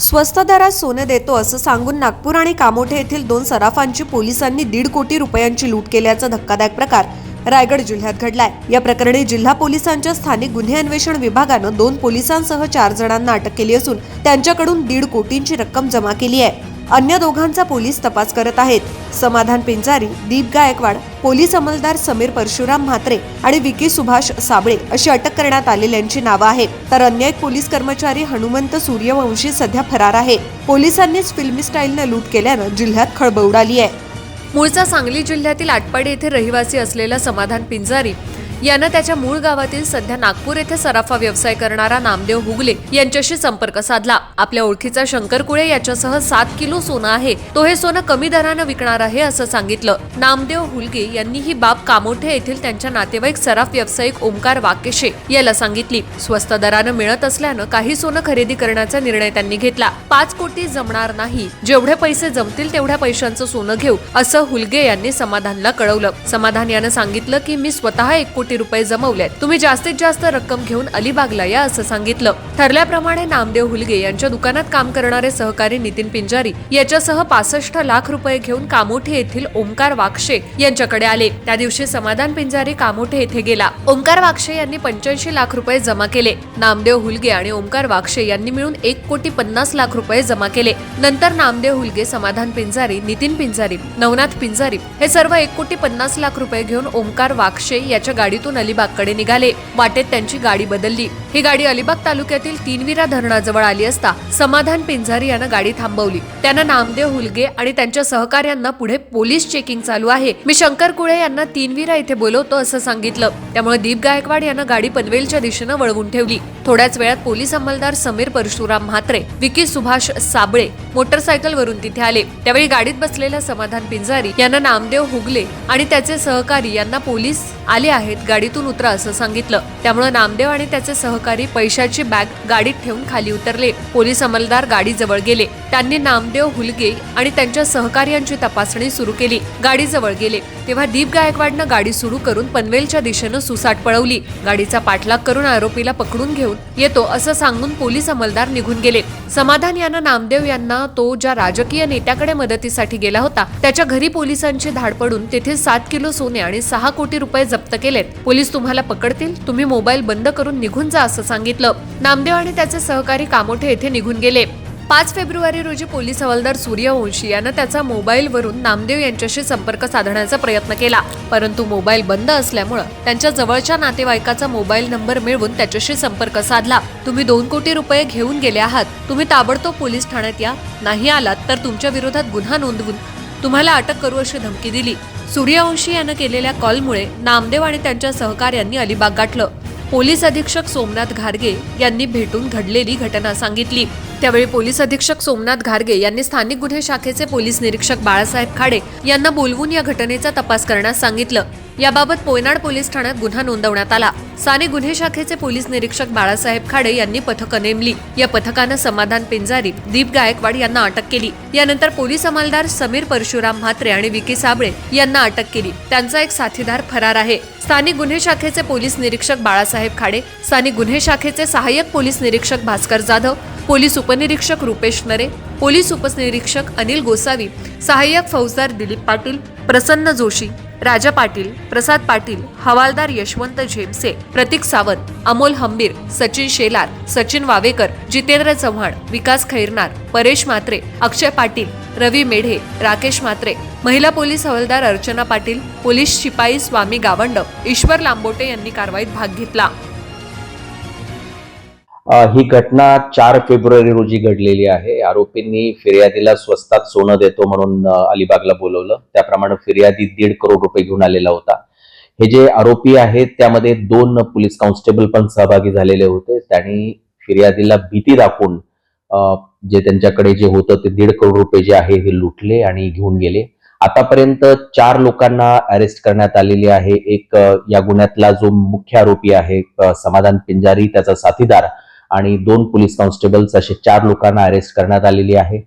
स्वस्त दरात सोने देतो असं सांगून नागपूर आणि कामोठे येथील दोन सराफांची पोलिसांनी दीड कोटी रुपयांची लूट केल्याचा धक्कादायक प्रकार रायगड जिल्ह्यात घडलाय. या प्रकरणी जिल्हा पोलिसांच्या स्थानिक गुन्हे अन्वेषण विभागानं दोन पोलिसांसह चार जणांना अटक केली असून त्यांच्याकडून दीड कोटींची रक्कम जमा केली आहे. अन्य दोघांचा पोलीस तपास करत आहेत. समाधान पिंजारी दीप गायकवाड पोलीस अंमलदार समीर परशुराम म्हात्रे आणि विकी सुभाष साबळे अशी अटक करण्यात आलेल्यांची नावं आहेत. तर अन्य एक पोलीस कर्मचारी हनुमंत सूर्यवंशी सध्या फरार आहे. पोलिसांनीच फिल्मी स्टाईलनं लूट केल्यानं जिल्ह्यात खळबळ उडाली आहे. मूळचा सांगली जिल्ह्यातील आटपाडी येथे रहिवासी असलेला समाधान पिंजारी यानं त्याच्या मूळ गावातील सध्या नागपूर येथे सराफा व्यवसाय करणारा नामदेव हुगले यांच्याशी संपर्क साधला. आपल्या ओळखीचा शंकर कुळे याच्यासह सात किलो सोनं आहे. तो हे सोनं कमी दरानं विकणार आहे असं सांगितलं. नामदेव हुलगे यांनी ही बाब कामोठे येथील त्यांच्या नातेवाईक सराफ व्यावसायिक ओमकार वाकेशे याला सांगितली. स्वस्त दरानं मिळत असल्यानं काही सोनं खरेदी करण्याचा निर्णय त्यांनी घेतला. पाच कोटी जमणार नाही. जेवढे पैसे जमतील तेवढ्या पैशांचं सोनं घेऊ असं हुलगे यांनी समाधानला कळवलं. समाधान यानं सांगितलं की मी स्वतः एक कोटी रुपये जमवलेत. तुम्ही जास्तीत जास्त रक्कम घेऊन अलिबागला या असं सांगितलं. ठरल्याप्रमाणे नामदेव हुलगे यांच्या दुकानात काम करणारे सहकारी नितीन पिंजारी याच्यासह पासष्ट लाख रुपये घेऊन कामोठे येथील ओमकार वाक्षे यांच्याकडे आले. त्या दिवशी समाधान पिंजारी कामोठे येथे गेला. ओमकार वाक्षे यांनी पंच्याऐंशी लाख रुपये जमा केले. नामदेव हुलगे आणि ओमकार वाक्षे यांनी मिळून एक कोटी पन्नास लाख रुपये जमा केले. नंतर नामदेव हुलगे समाधान पिंजारी नितीन पिंजारी नवनाथ पिंजारी हे सर्व एक कोटी पन्नास लाख रुपये घेऊन ओमकार वाक्षे याच्या गाडीतून अलिबागकडे निघाले. वाटेत त्यांची गाडी बदलली. ही गाडी अलिबाग तालुक्यातील तीनविरा धरणाजवळ आली असता समाधान पिंजारी यानं गाडी थांबवली. त्यानं नामदेव हुलगे आणि त्यांच्या सहकार्यांना पुढे पोलीस चेकिंग चालू आहे. मी शंकर कुळे यांना तीनविरा इथे बोलवतो असं सांगितलं. त्यामुळे दीप गायकवाड यांना गाडी पनवेलच्या दिशेनं वळवून ठेवली. थोड्याच वेळात पोलीस अंमलदार समीर परशुराम म्हात्रे विकी सुभाष साबळे मोटरसायकलवरून तिथे आले. त्यावेळी गाडीत बसलेला समाधान पिंजारी यांना नामदेव हुगले आणि त्याचे सहकारी यांना पोलीस आले आहेत गाडीतून उतरा असं सांगितलं. त्यामुळे नामदेव आणि त्याचे सहकारी पैशाची बॅग गाडीत ठेवून खाली उतरले. पोलीस अंमलदार गाडीजवळ गेले. त्यांनी नामदेव हुलगे आणि त्यांच्या सहकार्यांची तपासणी सुरू केली. गाडीजवळ गेले. तेव्हा दीप गायकवाडनं गाडी सुरू करून पनवेलच्या दिशेनं सुसाट पळवली. गाडीचा पाठलाग करून आरोपीला पकडून घेऊन येतो असं सांगून पोलीस अंमलदार निघून गेले. समाधान यानं नामदेव यांना तो ज्या राजकीय नेत्याकडे मदतीसाठी गेला होता त्याच्या घरी पोलिसांची धाड पडून तेथे सात किलो सोने आणि सहा कोटी रुपये जप्त केलेत. पोलीस तुम्हाला पकडतील तुम्ही मोबाईल बंद करून निघून जा असं सांगितलं. नामदेव आणि त्याचे सहकारी कामोठे येथे निघून गेले. पाच फेब्रुवारी रोजी पोलीस हवालदार सूर्यवंशी यानं त्याचा मोबाईलवरून नामदेव यांच्याशी संपर्क साधण्याचा प्रयत्न केला. परंतु मोबाईल बंद असल्यामुळं त्यांच्या जवळच्या नातेवाईकाचा मोबाईल नंबर मिळवून त्याच्याशी संपर्क साधला. तुम्ही दोन कोटी रुपये घेऊन गेले आहात. तुम्ही ताबडतोब पोलीस ठाण्यात या. नाही आलात तर तुमच्या विरोधात गुन्हा नोंदवून तुम्हाला अटक करू अशी धमकी दिली. सूर्यवंशी यानं केलेल्या कॉलमुळे नामदेव आणि त्यांच्या सहकार्यांनी अलिबाग गाठलं. पोलीस अधीक्षक सोमनाथ घारगे यांनी भेटून घडलेली घटना सांगितली. त्यावेळी पोलीस अधीक्षक सोमनाथ घारगे यांनी स्थानिक गुन्हे शाखेचे पोलीस निरीक्षक बाळासाहेब खाडे यांना बोलवून या घटनेचा तपास करण्यास सांगितलं. याबाबत पोयनाड पोलीस ठाण्यात गुन्हा नोंदवण्यात आला. स्थानिक गुन्हे शाखेचे पोलीस निरीक्षक बाळासाहेब खाडे यांनी पथकं नेमली. या पथकानं समाधान पिंजारी दीप गायकवाड यांना अटक केली. यानंतर पोलीस अंमलदार समीर परशुराम म्हात्रे आणि विकी साबळे यांना अटक केली. त्यांचा एक साथीदार फरार आहे. स्थानिक गुन्हे शाखेचे पोलीस निरीक्षक बाळासाहेब खाडे स्थानिक गुन्हे शाखेचे सहाय्यक पोलीस निरीक्षक भास्कर जाधव पोलीस उपनिरीक्षक रुपेश नरे पोलीस उपनिरीक्षक अनिल गोसावी सहाय्यक फौजदार दिलीप पाटील प्रसन्न जोशी राजा पाटील प्रसाद पाटील हवालदार यशवंत झेमसे प्रतीक सावंत अमोल हंबीर सचिन शेलार सचिन वावेकर जितेंद्र चव्हाण विकास खैरनार परेश मात्रे अक्षय पाटील रवी मेढे राकेश मात्रे महिला पोलीस हवालदार अर्चना पाटील पोलीस शिपाई स्वामी गावंड ईश्वर लांबोटे यांनी कारवाईत भाग घेतला. ही घटना चार फेब्रुवारी रोजी घडलेली आहे. आरोपींनी फिर्यादीला स्वस्तात सोनं देतो म्हणून अलिबागला बोलवलं. त्याप्रमाणे फिर्यादी दीड करोड रुपये घेऊन आलेला होता. हे जे आरोपी आहेत त्यामध्ये दोन पोलीस कॉन्स्टेबल पण सहभागी झालेले होते. त्यांनी फिर्यादीला भीती दाखवून जे त्यांच्याकडे जे होतं ते दीड करोड रुपये जे आहे हे लुटले आणि घेऊन गेले. आतापर्यंत चार लोकांना अरेस्ट करण्यात आलेली आहे. एक या गुन्ह्यातला जो मुख्य आरोपी आहे समाधान पिंजारी त्याचा साथीदार आणि दोन पोलीस कॉन्स्टेबल्स असे चार लोकांना अरेस्ट करण्यात आलेली आहे.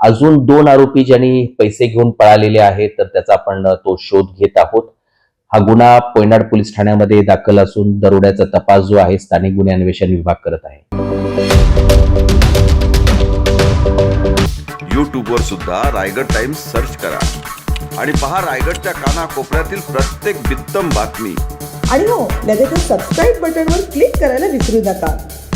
अजून दोन आरोपी ज्यांनी पैसे घेऊन पळालेले आहेत तर त्याचा आपण तो शोध घेत आहोत. हा गुन्हा पोयनाड पोलीस ठाण्यामध्ये दाखल असून दरोड्याचा तपास जो आहे स्थानिक गुन्हे अन्वेषण विभाग करत आहे. यूट्यूबवर सुद्धा रायगड टाइम्स सर्च करा आणि पहा रायगडच्या कानाकोपऱ्यातील प्रत्येक बित्तम बातमी. आणि हो लगेचच सबस्क्राईब बटनवर क्लिक करायला विसरू नका.